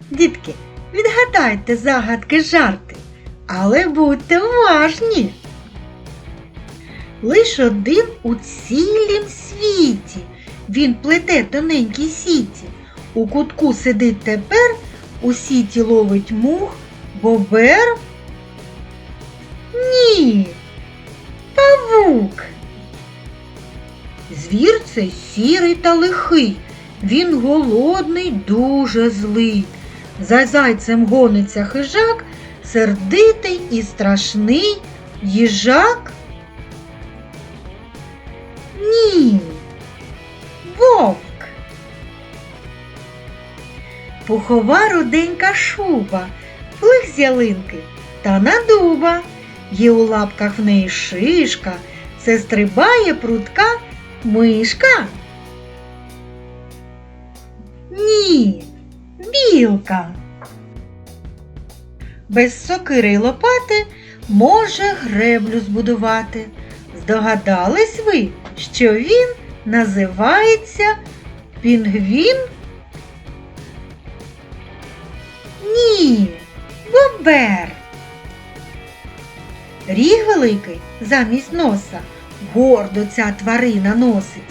Дітки, відгадайте загадки жарти, але будьте уважні. Лиш один у цілім світі. Він плете тоненькій сіті. У кутку сидить тепер, у сіті ловить мух, бобер. Ні. Павук. Звір це сірий та лихий. Він голодний, дуже злий. За зайцем гониться хижак, сердитий і страшний їжак. Ні. Вовк. Пухова руденька шуба, плих з ялинки та на дуба. Є у лапках в неї шишка, це стрибає прутка мишка. Ні, білка. Без сокири й лопати може греблю збудувати. Здогадались ви, що він називається пінгвін? Ні, бобер. Ріг великий замість носа. Гордо ця тварина носить.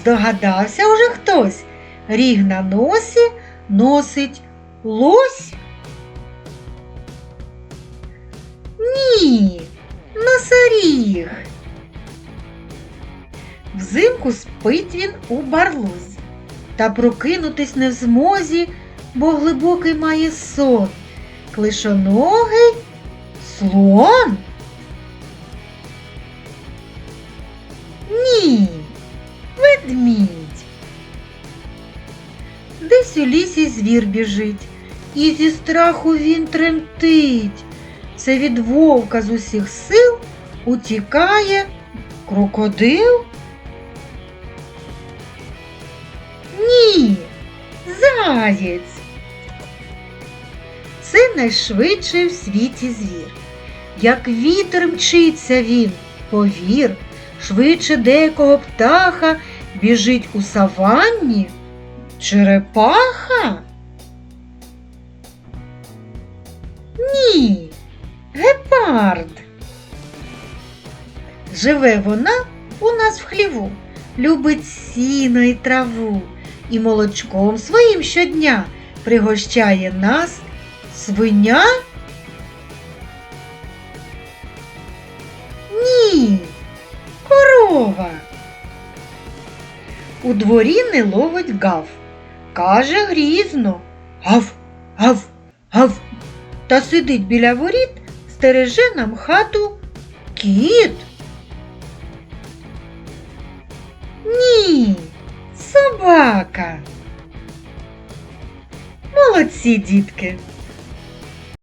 Здогадався уже хтось. Ріг на носі носить лось? Ні, носоріг. Взимку спить він у барлозі, та прокинутись не в змозі, бо глибокий має сон. Клишоногий слон? Десь у лісі звір біжить, і зі страху він тремтить. Це від вовка з усіх сил утікає крокодил. Ні, заєць. Це найшвидший в світі звір. Як вітер мчиться він, повір, швидше деякого птаха біжить у саванні черепаха. Ні, гепард. Живе вона у нас в хліву, любить сіно і траву, і молочком своїм щодня пригощає нас свиня. Ні, корова. У дворі не ловить гав. Каже грізно. Гав, гав, гав. Та сидить біля воріт, стереже нам хату кіт. Ні, собака. Молодці, дітки.